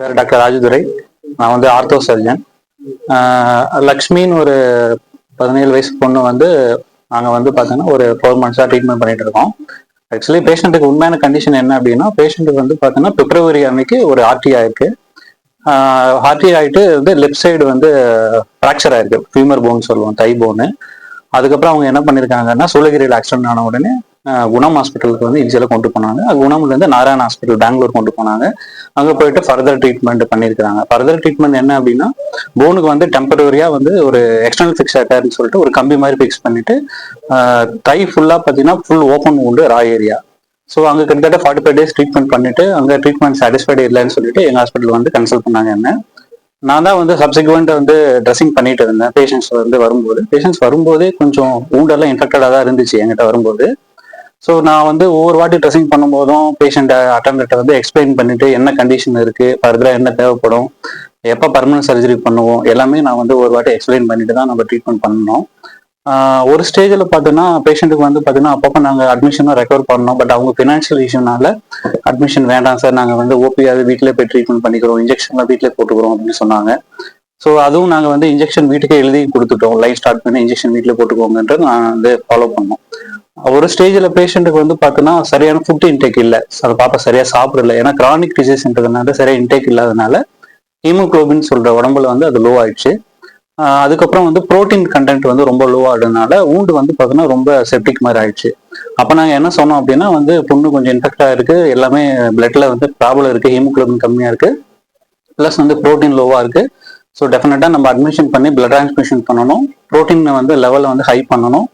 பேர் டாக்டர் ராஜதுரை. நான் வந்து ஆர்த்தோ சர்ஜன் லக்ஷ்மின்னு ஒரு பதினேழு வயசு பொண்ணு வந்து நாங்கள் வந்து பார்த்தீங்கன்னா ஒரு ஃபோர் மந்த்ஸாக ட்ரீட்மெண்ட் பண்ணிட்டு இருக்கோம். ஆக்சுவலி பேஷண்ட்டுக்கு உண்மையான கண்டிஷன் என்ன அப்படின்னா பேஷண்ட்டுக்கு வந்து பார்த்தீங்கன்னா பிப்ரவரி அன்னைக்கு ஒரு ஆர்டி ஆயிருக்கு. ஆர்டி ஆகிட்டு வந்து லெஃப்ட் சைடு வந்து ஃப்ராக்சர் ஆயிருக்கு. ஃபீமர் போன் சொல்லுவோம் தை போனு அதுக்கப்புறம் அவங்க என்ன பண்ணியிருக்காங்கன்னா சூளகிரியில் ஆக்சிடென்ட் ஆன உடனே குணம் ஹாஸ்பிட்டலுக்கு வந்து இன்ஜியில் கொண்டு போனாங்க. அது குணம்லேருந்து நாராயண ஹாஸ்பிட்டல் பெங்களூர் கொண்டு போனாங்க. அங்கே போயிட்டு ஃபர்தர் ட்ரீட்மெண்ட் பண்ணியிருக்காங்க ஃபர்தர் ட்ரீட்மெண்ட் என்ன அப்படின்னா போனுக்கு வந்து டெம்பரரியாக வந்து ஒரு எக்ஸ்டர்னல் ஃபிக்ஸேட்டர்னு சொல்லிட்டு ஒரு கம்பி மாதிரி ஃபிக்ஸ் பண்ணிட்டு டை தை ஃபுல்லாக பார்த்தீங்கன்னா ஃபுல் ஓப்பன் உண்டு ரா ஏரியா ஸோ அங்கே கிட்டத்தட்ட ஃபார்ட்டி ஃபைவ் டேஸ் ட்ரீட்மெண்ட் பண்ணிட்டு அங்கே ட்ரீட்மெண்ட் சாட்டிஸ்ஃபைடு இல்லைன்னு சொல்லிட்டு எங்கள் ஹாஸ்பிட்டல் வந்து கன்சல்ட் பண்ணாங்க என்ன. நான் தான் வந்து சப்சிக்வெண்ட் வந்து ட்ரெஸ்ஸிங் பண்ணிட்டு இருந்தேன். பேஷண்ட்ஸ் வந்து வரும்போது. பேஷண்ட்ஸ் வரும்போதே கொஞ்சம் ஊண்டெல்லாம் இன்ஃபெக்டடாக தான் இருந்துச்சு என்கிட்ட வரும்போது. ஸோ நான் வந்து ஒவ்வொரு வாட்டி ட்ரெஸ்ஸிங் பண்ணும்போதும் பேஷண்ட் அட்டண்டர்கிட்ட வந்து எக்ஸ்பிளைன் பண்ணிட்டு என்ன கண்டிஷன் இருக்கு ஃபர்தராக என்ன தேவைப்படும் எப்போ பர்மனன்ட் சர்ஜரி பண்ணுவோம் எல்லாமே நான் வந்து ஒரு வாட்டி எக்ஸ்பிளைன் பண்ணிட்டு தான் நம்ம ட்ரீட்மெண்ட் பண்ணணும். ஒரு ஸ்டேஜில் பார்த்தோன்னா பேஷண்ட்டுக்கு வந்து பார்த்தீங்கன்னா அப்பப்போ நாங்கள் அட்மிஷனும் ரெக்கவர் பண்ணோம். பட் அவங்க ஃபினான்ஷியல் இஷ்யூனால அட்மிஷன் வேண்டாம் சார் நாங்கள் வந்து ஓபியாவது வீட்டிலே போய் ட்ரீட்மெண்ட் பண்ணிக்கிறோம் இன்ஜெக்ஷன்லாம் வீட்டிலே போட்டுக்கிறோம் அப்படின்னு சொன்னாங்க. ஸோ அதுவும் நாங்கள் வந்து இன்ஜெக்ஷன் வீட்டுக்கே எழுதி கொடுத்துட்டோம். லைஃப் ஸ்டார்ட் பண்ணி இன்ஜெக்ஷன் வீட்டில் போட்டுக்கோங்கன்றது நான் வந்து ஃபாலோ பண்ணோம். ஒரு ஸ்டேஜில் பேஷண்ட்டுக்கு வந்து பார்த்தோன்னா சரியான ஃபுட் இன்டேக் இல்லை. அதை பாப்பா சரியாக சாப்பிடல. ஏன்னா கிரானிக் டிசீஸ்ன்றதுனால சரியாக இன்டேக் இல்லாதனால ஹீமோக்ளோபின் சொல்கிற உடம்புல வந்து அது லோ ஆயிடுச்சு. அதுக்கப்புறம் வந்து புரோட்டீன் கண்டென்ட் வந்து ரொம்ப லோ ஆகுறதுனால ஊண்டு வந்து பார்த்தோன்னா ரொம்ப செப்டிக் மாதிரி ஆயிடுச்சு. அப்போ நாங்கள் என்ன சொன்னோம் அப்படின்னா வந்து புண்ணு கொஞ்சம் இன்ஃபெக்டாக இருக்குது எல்லாமே பிளட்டில் வந்து ப்ராப்ளம் இருக்குது ஹீமோக்ளோபின் கம்மியாக இருக்குது ப்ளஸ் வந்து புரோட்டீன் லோவாக இருக்குது ஸோ டெஃபினட்டாக நம்ம அட்மிஷன் பண்ணி பிளட் டிரான்ஸ்மிஷன் பண்ணணும். ப்ரோட்டீன் வந்து லெவலில் வந்து ஹை பண்ணணும்.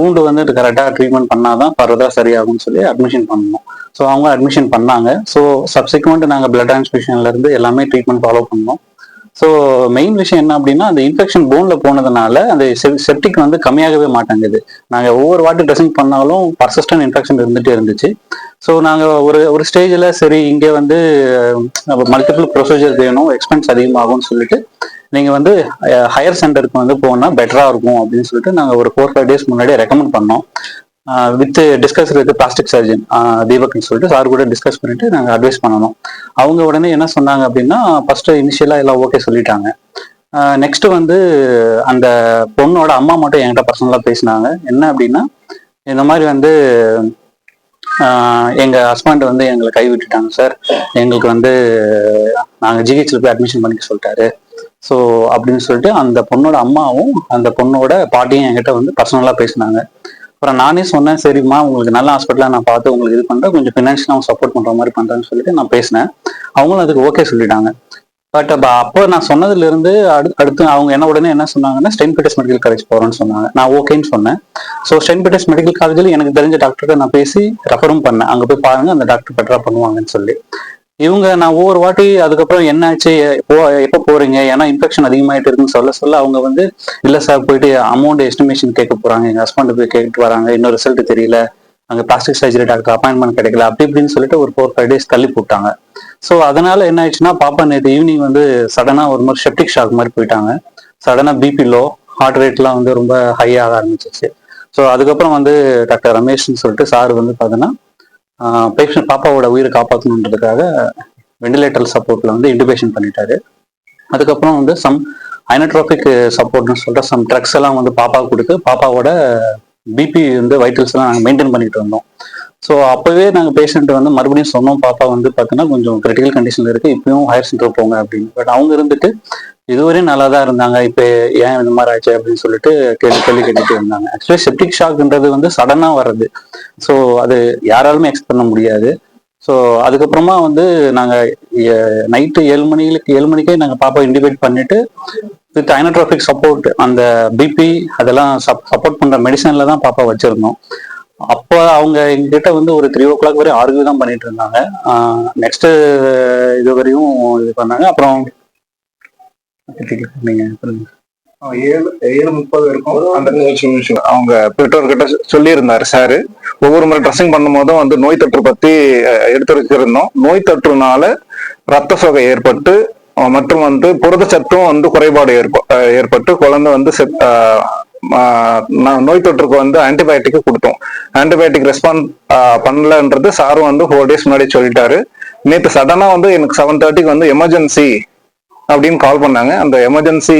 ஊண்டு வந்து கரெக்டாக ட்ரீட்மெண்ட் பண்ணாதான் ஃபர்தராக சரியாகும்னு சொல்லி அட்மிஷன் பண்ணணும். ஸோ அவங்க அட்மிஷன் பண்ணாங்க. ஸோ சப்சிக்வெண்ட் நாங்கள் பிளட் ட்ரான்ஸ்மிஷன்லேருந்து எல்லாமே ட்ரீட்மெண்ட் ஃபாலோ பண்ணோம். ஸோ மெயின் விஷயம் என்ன அப்படின்னா அந்த இன்ஃபெக்ஷன் போனில் போனதுனால அந்த செப்டிக் வந்து கம்மியாகவே மாட்டேங்குது. நாங்கள் ஒவ்வொரு வாட்டி ட்ரெஸ்ஸிங் பண்ணாலும் பர்சிஸ்டன்ட் இன்ஃபெக்ஷன் இருந்துகிட்டே இருந்துச்சு. ஸோ நாங்கள் ஒரு ஒரு ஸ்டேஜில் சரி இங்கே வந்து மல்டிபிள் ப்ரொசீஜர் வேணும் எக்ஸ்பென்ஸ் அதிகமாகும்னு சொல்லிட்டு நீங்கள் வந்து ஹையர் சென்டருக்கு வந்து போனால் பெட்டராக இருக்கும் அப்படின்னு சொல்லிட்டு நாங்கள் ஒரு ஃபோர் ஃபைவ் டேஸ் முன்னாடியே ரெக்கமெண்ட் பண்ணோம். With discuss with plastic surgeon தீபக்னு சொல்லிட்டு சார் கூட டிஸ்கஸ் பண்ணிட்டு நாங்கள் அட்வைஸ் பண்ணணும். அவங்க உடனே என்ன சொன்னாங்க அப்படின்னா ஃபர்ஸ்ட் இனிஷியலாக எல்லாம் ஓகே சொல்லிட்டாங்க. நெக்ஸ்ட் வந்து அந்த பொண்ணோட அம்மா மட்டும் என்கிட்ட பர்சனலாக பேசினாங்க. என்ன அப்படின்னா இந்த மாதிரி வந்து எங்க ஹஸ்பண்ட் வந்து எங்களை கை விட்டுட்டாங்க சார் எங்களுக்கு வந்து நாங்கள் ஜிஹெச்ல போய் அட்மிஷன் பண்ணிக்க சொல்லிட்டாரு. ஸோ அப்படின்னு சொல்லிட்டு அந்த பொண்ணோட அம்மாவும் அந்த பொண்ணோட பாட்டியும் என்கிட்ட வந்து பர்சனலாக பேசினாங்க. அப்புறம் நானே சொன்னேன் சரிம்மா உங்களுக்கு நல்ல ஹாஸ்பிட்டலாக நான் பார்த்து உங்களுக்கு இது பண்ணுறேன் கொஞ்சம் ஃபினான்ஷியலாக சப்போர்ட் பண்ணுற மாதிரி பண்ணுறேன்னு சொல்லிட்டு நான் பேசினேன். அவங்களும் அதுக்கு ஓகே சொல்லிட்டாங்க. பட் அப்போ நான் சொன்னதுல இருந்து அடுத்து அடுத்து அவங்க என்ன உடனே என்ன சொன்னாங்கன்னா ஸ்டென் பீட்டர்ஸ் மெடிக்கல் காலேஜ் போறேன்னு சொன்னாங்க. நான் ஓகேன்னு சொன்னேன். ஸோ ஸ்டென் பீட்டர்ஸ் மெடிக்கல் காலேஜில் எனக்கு தெரிஞ்ச டாக்டர்கிட்ட நான் பேசி ரெஃபரும் பண்ணேன். அங்கே போய் பாருங்க அந்த டாக்டர் பெட்டரா பண்ணுவாங்கன்னு சொல்லி. இவங்க நான் ஒவ்வொரு வாட்டி அதுக்கப்புறம் என்னாச்சு போ எப்போ போறீங்க ஏன்னா இன்ஃபெக்ஷன் அதிகமாயிட்டு இருக்குன்னு சொல்ல சொல்ல அவங்க வந்து இல்லை சார் போயிட்டு அமௌண்ட் எஸ்டிமேஷன் கேட்க போறாங்க. எங்க ஹஸ்பண்ட் போய் கேட்டு வராங்க. இன்னும் ரிசல்ட் தெரியல. அங்கே பிளாஸ்டிக் சர்ஜரி டாக்டர் அப்பாயின்மெண்ட் கிடைக்கல அப்படி இப்படின்னு சொல்லிட்டு ஒரு ஃபோர் ஃபைவ் டேஸ் தள்ளி போட்டாங்க. ஸோ அதனால என்ன ஆயிடுச்சுன்னா பாப்பா நேற்று ஈவினிங் வந்து சடனாக ஒரு மாதிரி செப்டிக் ஷாக் மாதிரி போயிட்டாங்க. சடனாக பிபி லோ ஹார்ட் ரேட்லாம் வந்து ரொம்ப ஹை ஆக ஆரம்பிச்சிச்சு ஸோ அதுக்கப்புறம் வந்து டாக்டர் ரமேஷ்னு சொல்லிட்டு சார் வந்து பார்த்தீங்கன்னா பேஷண்ட் பாப்பாவோட உயிரை காப்பாற்றணுன்றதுக்காக வெண்டிலேட்டர் சப்போர்ட்டில் வந்து இன்டிபேஷன் பண்ணிட்டாரு. அதுக்கப்புறம் வந்து சம் ஐனட்ரோபிக் சப்போர்ட்னு சொல்லிட்டு சம் ட்ரக்ஸ் எல்லாம் வந்து பாப்பாவுக்கு கொடுத்து பாப்பாவோட பிபி வந்து வைட்டல்ஸ்லாம் நாங்கள் மெயின்டைன் பண்ணிட்டு இருந்தோம். ஸோ அப்போவே நாங்கள் பேஷண்ட் வந்து மறுபடியும் சொன்னோம் பாப்பா வந்து பார்த்தீங்கன்னா கொஞ்சம் கிரிட்டிக்கல் கண்டிஷனில் இருக்குது இப்பயும் ஹையர் சென்டர் போங்க அப்படின்னு. பட் அவங்க இருந்துட்டு இதுவரையும் நல்லா தான் இருந்தாங்க இப்போ ஏன் இந்த மாதிரி ஆச்சு? அப்படின்னு சொல்லிட்டு கேள்வி கேள்வி கேட்டுட்டு இருந்தாங்க. ஆக்சுவலி செப்டிக் ஷாக்ன்றது வந்து சடனாக வர்றது. ஸோ அது யாராலுமே எக்ஸ்பெக்ட் பண்ண முடியாது. ஸோ அதுக்கப்புறமா வந்து நாங்கள் நைட்டு ஏழு மணிக்கு ஏழு மணிக்கே நாங்கள் பாப்பா இண்டிபேட் பண்ணிட்டு வித் ஐனட்ரோபிக் சப்போர்ட் அந்த பிபி அதெல்லாம் சப்போர்ட் பண்ற மெடிசன்ல தான் பாப்பா வச்சிருந்தோம். அப்போ அவங்க எங்ககிட்ட வந்து ஒரு த்ரீ ஓ கிளாக் வரையும் ஆர்கியூ தான் பண்ணிட்டு இருந்தாங்க. நெக்ஸ்ட் இது வரையும் இது பண்ணாங்க. அப்புறம் நீங்க ஏழு ஏழு முப்பது இருக்கும் அந்த அவங்க பெற்றோர்கிட்ட சொல்லியிருந்தாரு சாரு. ஒவ்வொரு முறை ட்ரெஸ்ஸிங் பண்ணும் போதும் வந்து நோய் தொற்று பத்தி எடுத்துருக்கிருந்தோம் எடுத்து வச்சிருந்தோம் நோய் தொற்றுனால ரத்த சோகை ஏற்பட்டு மற்றும் வந்து புரதச்சத்தும் வந்து குறைபாடு ஏற்ப ஏற்பட்டு குழந்தை வந்து செத்- நோய் தொற்றுக்கு வந்து ஆன்டிபயோட்டிக் கொடுத்தோம். ஆன்டிபயோட்டிக் ரெஸ்பாண்ட் பண்ணலன்றது சாரும் வந்து ஃபோர் டேஸ் முன்னாடி சொல்லிட்டாரு. நேற்று சடனா வந்து எனக்கு செவன் தேர்ட்டிக்கு வந்து எமர்ஜென்சி அப்படின்னு கால் பண்ணாங்க. அந்த எமர்ஜென்சி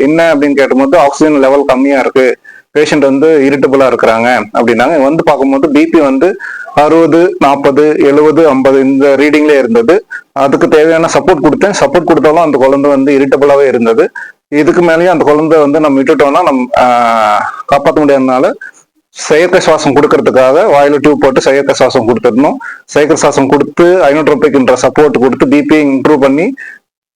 என்ன அப்படின்னு கேட்டும்போது ஆக்சிஜன் லெவல் கம்மியா இருக்கு. பேஷண்ட் வந்து இரிட்டபிளா இருக்கிறாங்க அப்படின்னாங்க. வந்து பார்க்கும்போது பிபி வந்து அறுபது நாற்பது எழுபது ஐம்பது இந்த ரீடிங்ல இருந்தது. அதுக்கு தேவையான சப்போர்ட் கொடுத்தேன். சப்போர்ட் கொடுத்தாலும் அந்த குழந்தை வந்து இரிட்டபிளாகவே இருந்தது. இதுக்கு மேலேயும் அந்த குழந்தை வந்து நம்ம விட்டுட்டோம்னா நம்ம காப்பாற்ற முடியாதனால செயற்கை சுவாசம் கொடுக்கறதுக்காக வாயில டியூப் போட்டு செயற்கை சுவாசம் கொடுத்துருந்தோம் செயற்கை சுவாசம் கொடுத்து ஐநூற்றொப்பைக்குன்ற சப்போர்ட் கொடுத்து பிபி இம்ப்ரூவ் பண்ணி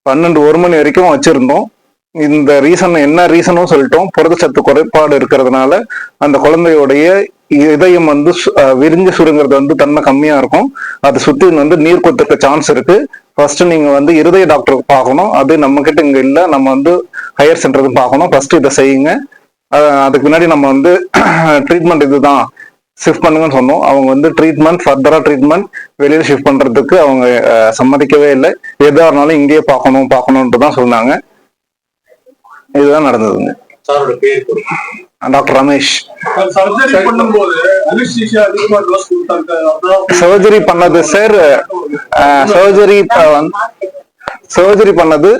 பன்னெண்டு ஒரு மணி வரைக்கும் வச்சிருந்தோம். இந்த ரீசன் என்ன ரீசனும் சொல்லிட்டோம். புரதச்சத்து குறைபாடு இருக்கிறதுனால அந்த குழந்தையோடைய இதயம் வந்து சு- விரிஞ்சு சுருங்கிறது வந்து தன்மை கம்மியா இருக்கும். அது சுத்தி வந்து நீர் கொத்துக்க சான்ஸ் இருக்கு. ஃபர்ஸ்ட் நீங்க வந்து இருதய டாக்டர் பார்க்கணும். அது நம்ம கிட்ட இங்க இல்ல. நம்ம வந்து ஹையர் சென்டருக்கு பார்க்கணும். ஃபர்ஸ்ட் இதை செய்யுங்க. அதுக்கு முன்னாடி நம்ம வந்து ட்ரீட்மெண்ட் இதுதான். ஷிஃப்ட் பண்ணுங்கன்னு சொன்னோம். அவங்க வந்து ட்ரீட்மெண்ட் ஃபர்தரா ட்ரீட்மெண்ட் வெளியில ஷிஃப்ட் பண்றதுக்கு அவங்க சம்மதிக்கவே இல்லை. எதா இருந்தாலும் இங்கேயே பார்க்கணும் பார்க்கணுன்ட்டு தான் சொன்னாங்க. இதுதான் நடந்ததுங்க. சாரோட பேர் டாக்டர் ரமேஷ். சர்ஜரி பண்ணது சார் சர்ஜரி சர்ஜரி பண்ணது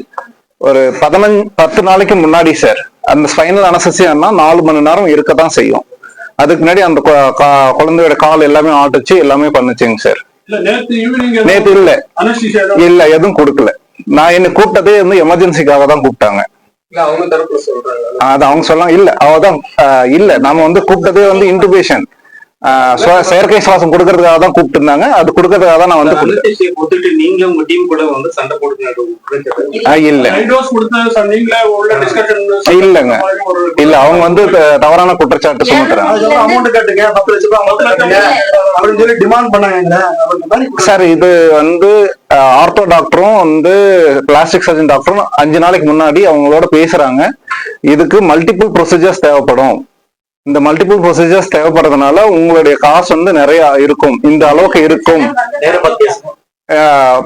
ஒரு பதினஞ்சு பத்து நாளைக்கு முன்னாடி சார் அந்த ஸ்பைனல் அனசசியானா நாலு மணி நேரம் இருக்க தான் செய்யும். அதுக்கு முன்னாடி அந்த குழந்தையோட கால் எல்லாமே ஆட்டுச்சு எல்லாமே பண்ணுச்சுங்க சார் நேத்து இல்ல. இல்ல எதுவும் கொடுக்கல. நான் என்ன கூப்பிட்டதே வந்து எமர்ஜென்சிக்காக தான் கூப்பிட்டாங்க. அவங்க சொல்றாங்க. அது அவங்க சொல்லலாம் இல்ல அவதான் ஆஹ் இல்ல நாம வந்து கூப்பிட்டதே வந்து இன்டுபேஷன் செயற்கை சுவாசம் கொடுக்கறதுக்காக தான் கூப்பிட்டு இருந்தாங்க. அது கொடுக்கறதுக்காக தான் நான் வந்து நீங்க உங்க டீம் கூட வந்து சண்டை ஆஹ் இல்ல. இல்லங்க. இல்ல அவங்க வந்து த- தவறான குற்றச்சாட்டு சுமத்துறாங்க. அமௌண்ட் கட்டுங்க. பத்து லட்சம் ரூபாய் சொல்லி டிமாண்ட் பண்ணாங்க சார் இது வந்து ஆர்த்தோ டாக்டரும் வந்து பிளாஸ்டிக் சர்ஜன் டாக்டரும் அஞ்சு நாளைக்கு முன்னாடி அவங்களோட பேசுறாங்க. இதுக்கு மல்டிபிள் ப்ரொசீஜர்ஸ் தேவைப்படும். இந்த மல்டிபிள் ப்ரொசீஜர்ஸ் தேவைப்படுறதுனால உங்களுடைய காசு வந்து நிறைய இருக்கும். இந்த அளவுக்கு இருக்கும்.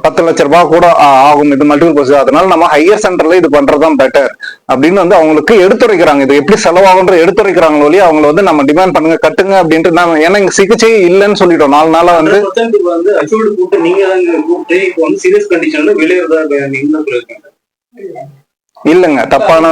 பத்து லட்ச ரூபாய் கூட ஆகும் இது மல்டிபிள் ப்ரொசீஜர் அதனால நம்ம ஹையர் சென்டர்ல இது பண்றதுதான் பெட்டர் அப்படின்னு வந்து அவங்களுக்கு எடுத்துரைக்கிறாங்க. இது எப்படி செலவாகுன்ற எடுத்துரைக்கிறாங்க ஒழிய அவங்கள வந்து நம்ம டிமாண்ட் பண்ணுங்க கட்டுங்க அப்படின்ட்டு நாம ஏன்னா இங்க சிகிச்சை இல்லைன்னு சொல்லிட்டோம். நாலு நாளா வந்து 100% இப்ப வந்து அச்சோடு கூப்பிட்டு நீங்க தான் கூப்பிட்டு இப்போ வந்து சீரியஸ் கண்டிஷன்ல வெளியேறதா நீங்க தான் சொல்லிருக்கீங்க இல்லைங்க தப்பான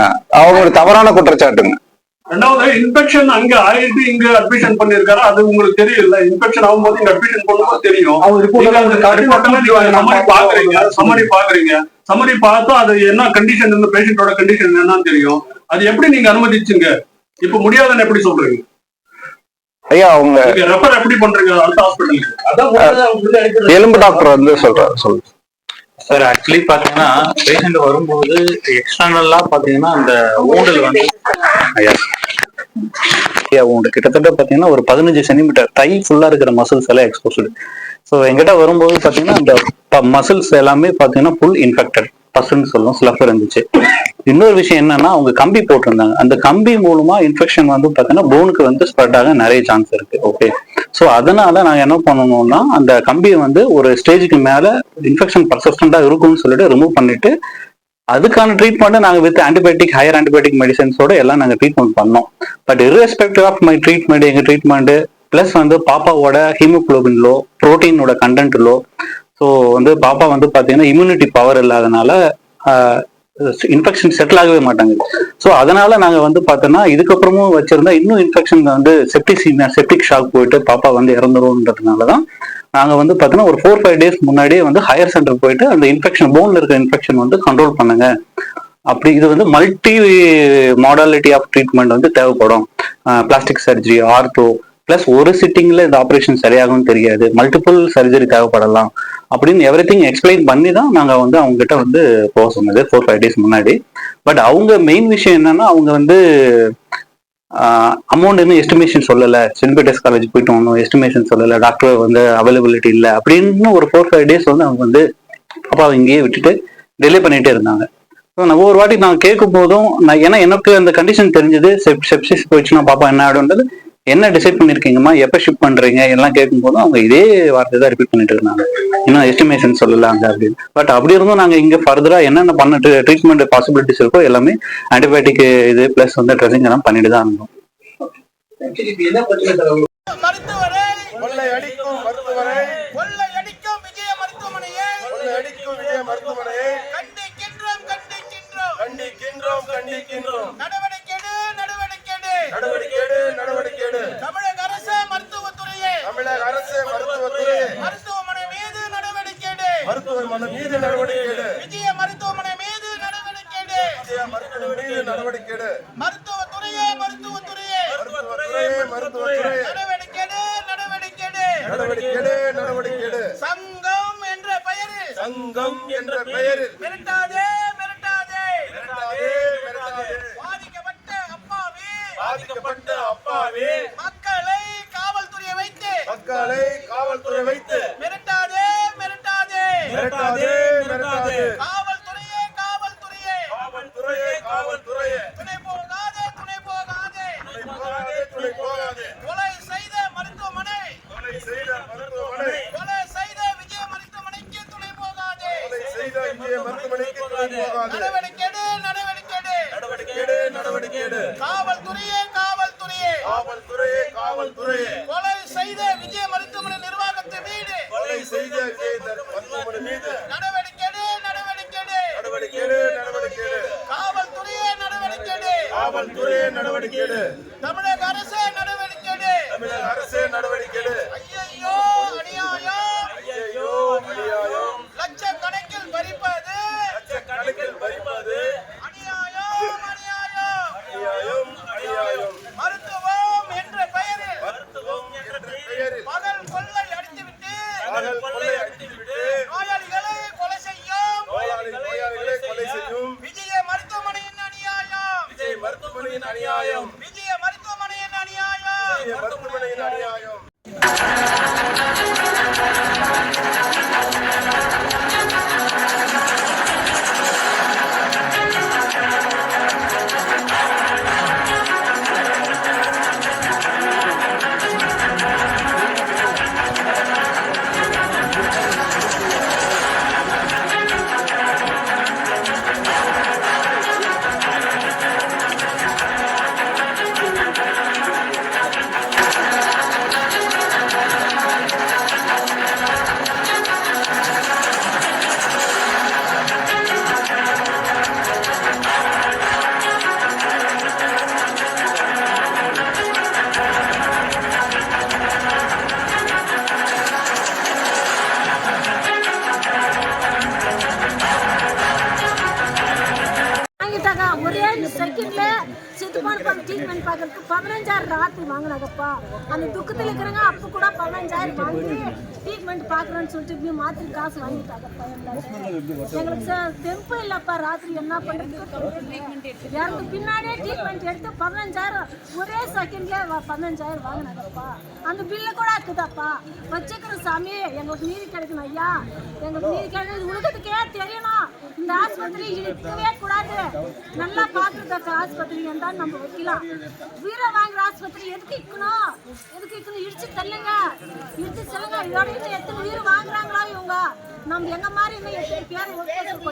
ஆஹ் அவங்களோட தவறான குற்றச்சாட்டுங்க. ரெண்டாவது இன்ஃபெக்ஷன் அங்க ஆயிட்டு இங்க அட்மிஷன் பண்ணிருக்காரு? அது உங்களுக்கு தெரியல. இன்ஃபெக்ஷன் ஆகும்போது இங்க அட்மிஷன் பண்ணும்போது தெரியும். நீங்க அந்த அடிமட்டமா நீங்க சம்மரி பாக்குறீங்க சம்மரி பாக்குறீங்க சம்மரி பார்த்தா அது என்ன கண்டிஷன் இந்த பேஷண்டோட கண்டிஷன் என்னன்னு தெரியும். அது எப்படி நீங்க அனுமதிச்சீங்க? இப்ப முடியாதுன்னு எப்படி சொல்றீங்க? ஐயா அவங்க ரெஃபர் எப்படி பண்றீங்க? அடுத்த ஹாஸ்பிட்டலுக்கு அதான் எலும்பு டாக்டர் வந்து சொல்றாரு சொல்லு சார் ஆக்சுவலி பாத்தீங்கன்னா பேஷண்ட் வரும்போது எக்ஸ்டர்னலா பாத்தீங்கன்னா அந்த ஊண்டல் வந்து ஐயா ஐயா கிட்டத்தட்ட பாத்தீங்கன்னா ஒரு பதினஞ்சு சென்டிமீட்டர் டை ஃபுல்லா இருக்கிற மசில்ஸ் எல்லாம் எக்ஸ்போஸ்டு ஸோ எங்கிட்ட வரும்போது பாத்தீங்கன்னா அந்த மசில்ஸ் எல்லாமே பாத்தீங்கன்னா ஃபுல் இன்ஃபெக்டட் பசுன்னு சொல்லும் ஸ்லஃப் இருந்துச்சு. இன்னொரு விஷயம் என்னன்னா அவங்க கம்பி போட்டிருந்தாங்க. அந்த கம்பி மூலமா இன்ஃபெக்ஷன் வந்து பார்த்தீங்கன்னா போனுக்கு வந்து ஸ்ப்ரெட் ஆக நிறைய சான்ஸ் இருக்கு. ஓகே ஸோ அதனால நாங்கள் என்ன பண்ணணும்னா அந்த கம்பியை வந்து ஒரு ஸ்டேஜுக்கு மேலே இன்ஃபெக்ஷன் பர்சஸ்டண்டாக இருக்கும்னு சொல்லிட்டு ரிமூவ் பண்ணிட்டு அதுக்கான ட்ரீட்மெண்ட் நாங்கள் வித் ஆன்டிபயோட்டிக் ஹையர் ஆன்டிபயோட்டிக் மெடிசன்ஸோட எல்லாம் நாங்கள் ட்ரீட்மெண்ட் பண்ணோம். But irrespective of my treatment எங்கள் ட்ரீட்மெண்ட் ப்ளஸ் வந்து பாப்பாவோட ஹீமோக்ளோபின்லோ ப்ரோட்டீனோட கண்டென்ட்லோ ஸோ வந்து பாப்பா வந்து பார்த்தீங்கன்னா இம்யூனிட்டி பவர் இல்லாதனால இன்ஃபெக்ஷன் செட்டில் ஆகவே மாட்டாங்க. ஸோ அதனால நாங்கள் வந்து பார்த்தோன்னா இதுக்கப்புறமும் வச்சிருந்தா இன்னும் இன்ஃபெக்ஷன் வந்து செப்டிக் செப்டிக் ஷாக் போயிட்டு பாப்பா வந்து இறந்துரும்ன்றதுனால தான் நாங்கள் வந்து பார்த்தோன்னா ஒரு ஃபோர் ஃபைவ் டேஸ் முன்னாடியே வந்து ஹையர் சென்டர் போயிட்டு அந்த இன்ஃபெக்ஷன் போன்ல இருக்க இன்ஃபெக்ஷன் வந்து கண்ட்ரோல் பண்ணுங்க. அப்படி இது வந்து மல்டி மாடாலிட்டி ஆஃப் ட்ரீட்மெண்ட் வந்து தேவைப்படும். பிளாஸ்டிக் சர்ஜரி ஆர்த்தோ ப்ளஸ் ஒரு சிட்டிங்ல இந்த ஆப்ரேஷன் சரியாகும் தெரியாது. மல்டிபிள் சர்ஜரி தேவைப்படலாம். அப்படின்னு எவ்ரி திங் எக்ஸ்பிளைன் பண்ணி தான் நாங்க வந்து அவங்க கிட்ட வந்து போக சொன்னது ஃபோர் ஃபைவ் டேஸ் முன்னாடி. பட் அவங்க மெயின் விஷயம் என்னன்னா அவங்க வந்து அமௌண்ட் இன்னும் எஸ்டிமேஷன் சொல்லல. சென்ட் பீட்டர்ஸ் காலேஜ் போயிட்டு வந்தோம். எஸ்டிமேஷன் சொல்லல. டாக்டர் வந்து அவைலபிலிட்டி இல்லை. அப்படின்னு ஒரு ஃபோர் ஃபைவ் டேஸ் வந்து அவங்க வந்து பாப்பாவை இங்கேயே விட்டுட்டு டிலே பண்ணிட்டே இருந்தாங்க. ஸோ நான் ஒவ்வொரு வாட்டி நான் கேட்கும் போதும் நான் ஏன்னா எனக்கு அந்த கண்டிஷன் தெரிஞ்சது. செப் செப்சிஸ் போயிடுச்சுன்னா பாப்பா என்ன ஆடுன்றது என்ன டிசைட் பண்ணிருக்கீங்கம்மா? எப்போ ஷிஃப்ட் பண்றீங்க? எல்லாம் கேட்கும் போதும் அவங்க இதே வார்த்தை தான் ரிப்பீட் பண்ணிட்டு இருந்தாங்க. இன்னும் எஸ்டிமேஷன் சொல்லலாங்க அப்படின்னு. பட் அப்படி இருந்தும் நாங்க இங்க ஃபர்தரா என்னென்ன பண்ண ட்ரீட்மெண்ட் பாசிபிலிட்டிஸ் இருக்கோ எல்லாமே ஆன்டிபயோட்டிக் இது பிளஸ் வந்து ட்ரெஸ்ஸிங் எல்லாம் பண்ணிட்டு தான் இருந்தோம். மருத்துவரை கொள்ளையடிக்கும் மருத்துவரை கொள்ளையடிக்க நடக்கும் விஜய மருத்துவமனையை கண்டிக்கின்றோம் கண்டிக்கின்றோம் கண்டிக்கின்றோம் கண்டிக்கின்றோம் நடவடிக்கை எடு, நடவடிக்கை எடு. நடவடிக்கை எடு நடவடிக்கை எடு தமிழக அரசு மருத்துவத்துறையே தமிழக அரசு மருத்துவத்துறை மருத்துவமனை மீது நடவடிக்கை எடு. மருத்துவமனை மீது நடவடிக்கை எடு விஜய மருத்துவமனை மீது நடவடிக்கை எடு. விஜய மருத்துவமனை மீது நடவடிக்கை எடு மருத்துவத்துறையே மருத்துவத்துறையே மருத்துவத்துறை மருத்துவத்துறை நடவடிக்கை எடு, நடவடிக்கை எடு. நடவடிக்கை எடு நடவடிக்கை எடு சங்கம் என்ற பெயரில் சங்கம் என்ற பெயரில் மிரட்டாதே மிரட்டாதே மிரட்டாதே மிரட்டாதே பாதிக்கப்பட்ட அப்பாவி பாதிக்கப்பட்ட அப்பாவி மக்களை காவல்துறையை வைத்து மக்களை காவல்துறை வைத்து மிரட்டாதே மிரட்டாதே மிரட்டாதே மிரட்டாதே காவல்துறையே காவல்துறையே காவல்துறையே காவல்துறையே துணை போகாதே துணை போகாதே துணை போகாதே துணை போகாதே கொலை செய்த மருத்துவமனை கொலை செய்த மருத்துவமனை கொலை செய்த விஜய மருத்துவமனைக்கு துணை போகாதே கொலை செய்த விஜய மருத்துவமனைக்கு துணை போகாதே. நடவடிக்கை எடு, நடவடிக்கை எடு. நடவடிக்கை எடு நடவடிக்கை எடு காவல்துறையே காவல்துறையே. காவல்துறையே காவல்துறையே. கொலை செய்த விஜய மருத்துவமனை நிர்வாகத்தை மீது கொலை செய்த விஜய மருத்துவமனை மீது நடவடிக்கை நடவடிக்கை. நடவடிக்கை நடவடிக்கை காவல்துறையே நடவடிக்கை. காவல்துறையே நடவடிக்கை தமிழக அரசு நடவடிக்கை. தமிழக அரசே நடவடிக்கை எடு ஐயையோ அநியாயம் ஐயோ அநியாயம் லட்சக்கணக்கில் பறிப்பது கணக்கில் பறிப்பது அநியாயம் அநியாயம் அநியாயம் அநியாயம் மருத்துவம் என்ற பெயரில் மருத்துவம் என்ற பெயரில் பகல் கொள்ளை அடித்துவிட்டு பகல் கொள்ளை அடித்துவிட்டு நோயாளிகளை கொலை செய்யும் நோயாளி நோயாளிகளை கொலை செய்யும் விஜய மருத்துவமனையின் அநியாயம் விஜய் மருத்துவமனையின் அநியாயம். விஜய மருத்துவமனையின் அநியாயம். மருத்துவமனையின் அநியாயம். பண்ண ட்ரீட்மெண்ட் பார்க்கறதுக்கு பதினஞ்சாயிரம் ராத்திரி வாங்கினாங்கப்பா. அந்த துக்கத்தில் இருக்கிறவங்க அப்போ கூட பதினஞ்சாயிரம் வாங்கி ட்ரீட்மெண்ட் பார்க்குறேன்னு சொல்லிட்டு இப்படி மாத்திரை காசு வாங்கிட்டாங்கப்பா எங்களுக்கு சார் தெம்பு இல்லைப்பா ராத்திரி என்ன பண்ணுறது இறந்து பின்னாடியே ட்ரீட்மெண்ட் எடுத்து பதினஞ்சாயிரம் ஒரே செகண்ட்லேயே பதினஞ்சாயிரம் வாங்கினாங்கப்பா. அந்த பில்லை கூட இருக்குதாப்பா வச்சுக்கிற சாமி எங்களுக்கு நீதி கிடைக்கணும் ஐயா. எங்களுக்கு நீதி கிடைக்கணும். உலகத்துக்கே தெரியணும். இந்த ஆஸ்பத்திரி இருக்கவே கூடாது. நல்லா பார்த்துருக்க ஆஸ்பத்திரி தான் நம்ம வைக்கலாம் வீர வாங்குற ஆஸ்பத்திரி எதுக்கு இக்கணும்? எதுக்கு இக்கணும்? இடிச்சு தள்ளுங்க. இடிச்சு செல்லுங்க இதோட இன்னும் எத்தனை உயிர் வாங்குறாங்களா இவங்க. நம்ம எங்க மாதிரி இன்னும் எத்தனை பேர் ஒருத்தர்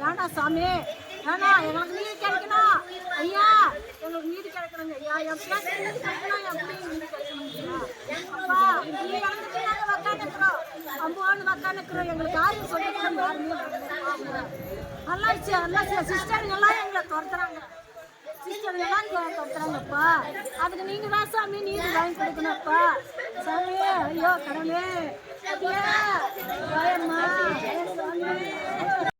வேண்டாம் சாமி. வேணாம் எங்களுக்கு நீதி கிடைக்கணும். ஐயா எங்களுக்கு நீதி கிடைக்கணுங்க ஐயா. என் கிடைக்கணும் என் பிள்ளைங்க நீதி கிடைக்கணும் ஐயா. அப்பா நீ எனக்கு பின்னாடி உக்காந்துக்கிறோம் அம்போன்னு உக்காந்துக்கிறோம் எங்களுக்கு யாரும் சொல்லிக்கிறோம் யாருமே வரல. நல்லா இருந்துச்சு நல்லா சிஸ்டருங்க எல்லாம் எங்களை துரத்துறாங்க. சிஸ்டருங்க எல்லாம் இங்க துரத்துறாங்கப்பா அதுக்கு நீங்கள் தான் சாமி நீதி வாங்கி கொடுக்கணும்ப்பா சாமி ஐயோ கடவுளே. ஐயா, பயம்மா, பயம்மா.